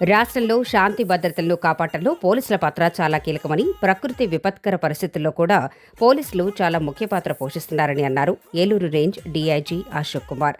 రాష్ట్రంలో శాంతి భద్రతలను కాపాడటంలో పోలీసుల పాత్ర చాలా కీలకమని ప్రకృతి విపత్కర పరిస్థితుల్లో కూడా పోలీసులు చాలా ముఖ్య పాత్ర పోషిస్తున్నారని అన్నారు Eluru range DIG Ashok Kumar.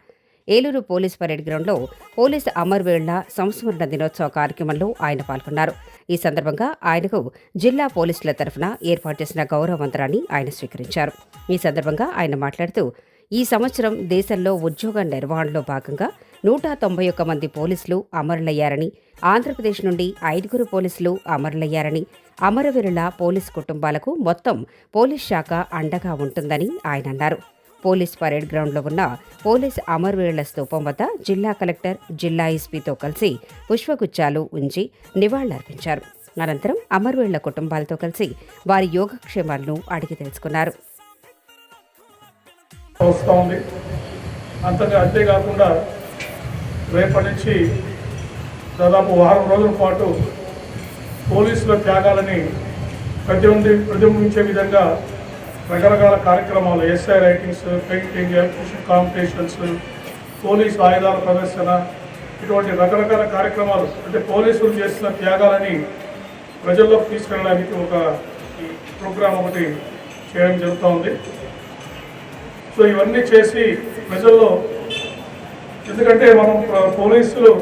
Eluru police parade గ్రౌండ్లో పోలీస్ అమర్వేళ్ళ సంస్మరణ దినోత్సవ కార్యక్రమంలో ఆయన పాల్గొన్నారు. ఈ సందర్భంగా ఆయనకు జిల్లా పోలీసుల తరఫున ఏర్పాటు చేసిన గౌరవవంతరాన్ని ఆయన స్వీకరించారు. ఈ సందర్భంగా ఆయన మాట్లాడుతూ ఈ సంవత్సరం దేశంలో ఉద్యోగ నిర్వహణలో భాగంగా నూట తొంభై ఒక్క మంది పోలీసులు అమరులయ్యారని ఆంధ్రప్రదేశ్ నుండి ఐదుగురు పోలీసులు అమరులయ్యారని అమరవీరుల పోలీస్ కుటుంబాలకు మొత్తం పోలీస్ శాఖ అండగా ఉంటుందని ఆయన అన్నారు. పోలీస్ పరేడ్ గ్రౌండ్లో ఉన్న పోలీస్ అమరవీరుల స్తూపం వద్ద జిల్లా కలెక్టర్ జిల్లా ఎస్పీతో కలిసి పుష్పగుచ్చాలు ఉంచి నివాళులర్పించారు. అనంతరం అమరవీరుల కుటుంబాలతో కలిసి వారి యోగక్షేమాలను అడిగి తెలుసుకున్నారు. అంతగా అంతేకాకుండా రేపటి నుంచి దాదాపు వారం రోజుల పాటు పోలీసుల త్యాగాలని ప్రతిబింబి ప్రతిబింబించే విధంగా రకరకాల కార్యక్రమాలు essay writings painting electrician competitions police ఆయుధాల ప్రదర్శన ఇటువంటి రకరకాల కార్యక్రమాలు అంటే పోలీసులు చేసిన త్యాగాలని ప్రజల్లోకి తీసుకెళ్ళడానికి ఒక ప్రోగ్రాం ఒకటి చేయడం జరుగుతూ ఉంది సో ఇవన్నీ చేసి ప్రజల్లో ఎందుకంటే మనం పోలీసులు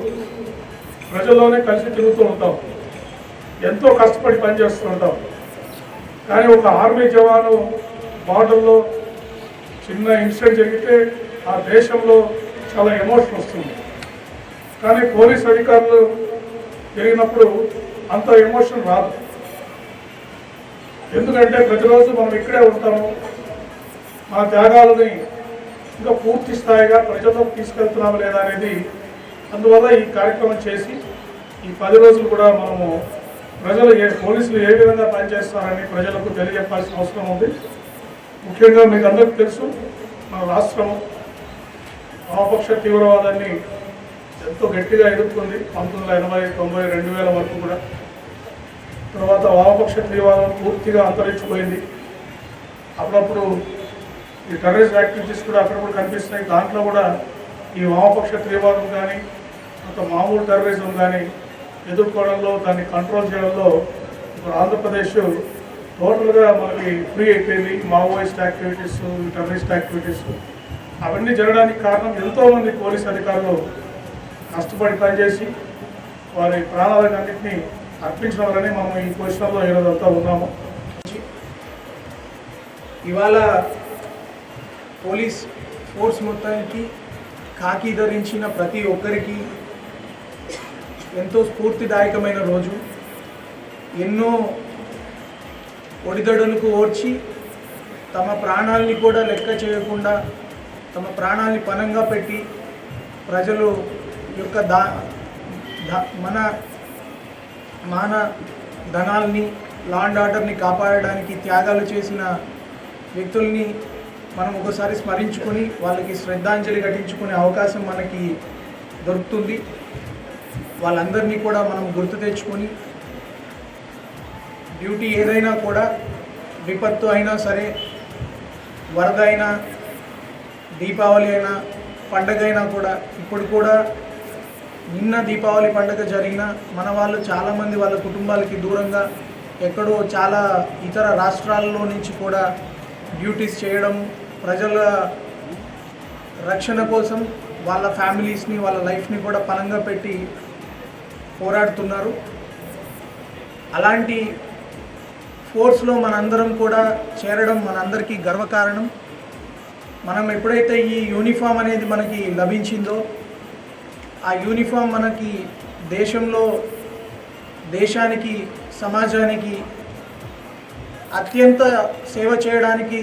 ప్రజల్లోనే కలిసి తిరుగుతూ ఉంటాం. ఎంతో కష్టపడి పనిచేస్తూ ఉంటాం. కానీ ఒక ఆర్మీ జవాను బార్డర్లో చిన్న ఇన్సిడెంట్ జరిగితే ఆ దేశంలో చాలా ఎమోషన్ వస్తుంది. కానీ పోలీస్ అధికారులు జరిగినప్పుడు అంత ఎమోషన్ రాదు. ఎందుకంటే ప్రతిరోజు మనం ఇక్కడే ఉంటాము. మా త్యాగాలని ఇంకా పూర్తి స్థాయిగా ప్రజల్లోకి తీసుకెళ్తున్నాము లేదా అనేది అందువల్ల ఈ కార్యక్రమం చేసి ఈ పది రోజులు కూడా మనము ప్రజలు ఏ పోలీసులు ఏ విధంగా పనిచేస్తారని ప్రజలకు తెలియజెప్పాల్సిన అవసరం ఉంది. ముఖ్యంగా మీకు అందరికీ తెలుసు మన రాష్ట్రం వామపక్ష తీవ్రవాదాన్ని ఎంతో గట్టిగా ఎదుర్కొంది. పంతొమ్మిది వందల ఎనభై తొంభై రెండు వేల వరకు కూడా. తర్వాత వామపక్ష తీవ్రవాదం పూర్తిగా అంతరించిపోయింది. అప్పుడప్పుడు ఈ టెర్రరిస్ట్ యాక్టివిటీస్ కూడా అక్కడప్పుడు కనిపిస్తున్నాయి. దాంట్లో కూడా ఈ వామపక్ష తీవ్రవాదం కానీ కొంత మామూలు టెర్రరిజం కానీ ఎదుర్కోవడంలో దాన్ని కంట్రోల్ చేయడంలో ఇప్పుడు ఆంధ్రప్రదేశ్ టోటల్గా మనకి ఫ్రీ అయిపోయింది. మావోయిస్ట్ యాక్టివిటీస్ టెర్రరిస్ట్ యాక్టివిటీస్ అవన్నీ జరగడానికి కారణం ఎంతోమంది పోలీస్ అధికారులు కష్టపడి పనిచేసి వారి ప్రాణాలన్నింటినీ అర్పించడం వల్లనే మనం ఈ పొజిషన్లో అంతా ఉన్నాము. ఇవాళ పోలీస్ ఫోర్స్ మొత్తానికి కాకి ధరించిన ప్రతి ఒక్కరికి ఎంతో స్ఫూర్తిదాయకమైన రోజు. ఎన్నో ఒడిదడులకు ఓడ్చి తమ ప్రాణాల్ని కూడా లెక్క చేయకుండా తమ ప్రాణాల్ని పనంగా పెట్టి ప్రజలు యొక్క దా దా- మన మాన ధనాల్ని లాండ్ ఆర్డర్ని కాపాడడానికి త్యాగాలు చేసిన వ్యక్తుల్ని మనం ఒకసారి స్మరించుకొని వాళ్ళకి శ్రద్ధాంజలి ఘటించుకునే అవకాశం మనకి దొరుకుతుంది. వాళ్ళందరినీ కూడా మనం గుర్తు తెచ్చుకొని డ్యూటీ ఏదైనా కూడా విపత్తు అయినా సరే వరద అయినా దీపావళి అయినా పండగ అయినా కూడా ఇప్పుడు కూడా నిన్న దీపావళి పండుగ జరిగిన మన వాళ్ళు చాలామంది వాళ్ళ కుటుంబాలకి దూరంగా ఎక్కడో చాలా ఇతర రాష్ట్రాల్లో నుంచి కూడా డ్యూటీస్ చేయడం ప్రజల రక్షణ కోసం వాళ్ళ ఫ్యామిలీస్ని వాళ్ళ లైఫ్ని కూడా పనంగా పెట్టి పోరాడుతున్నారు. అలాంటి ఫోర్స్లో మనందరం కూడా చేరడం మనందరికీ గర్వకారణం. మనం ఎప్పుడైతే ఈ యూనిఫామ్ అనేది మనకి లభించిందో ఆ యూనిఫామ్ మనకి దేశంలో దేశానికి సమాజానికి అత్యంత సేవ చేయడానికి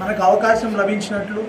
మనకు అవకాశం లభించినట్లు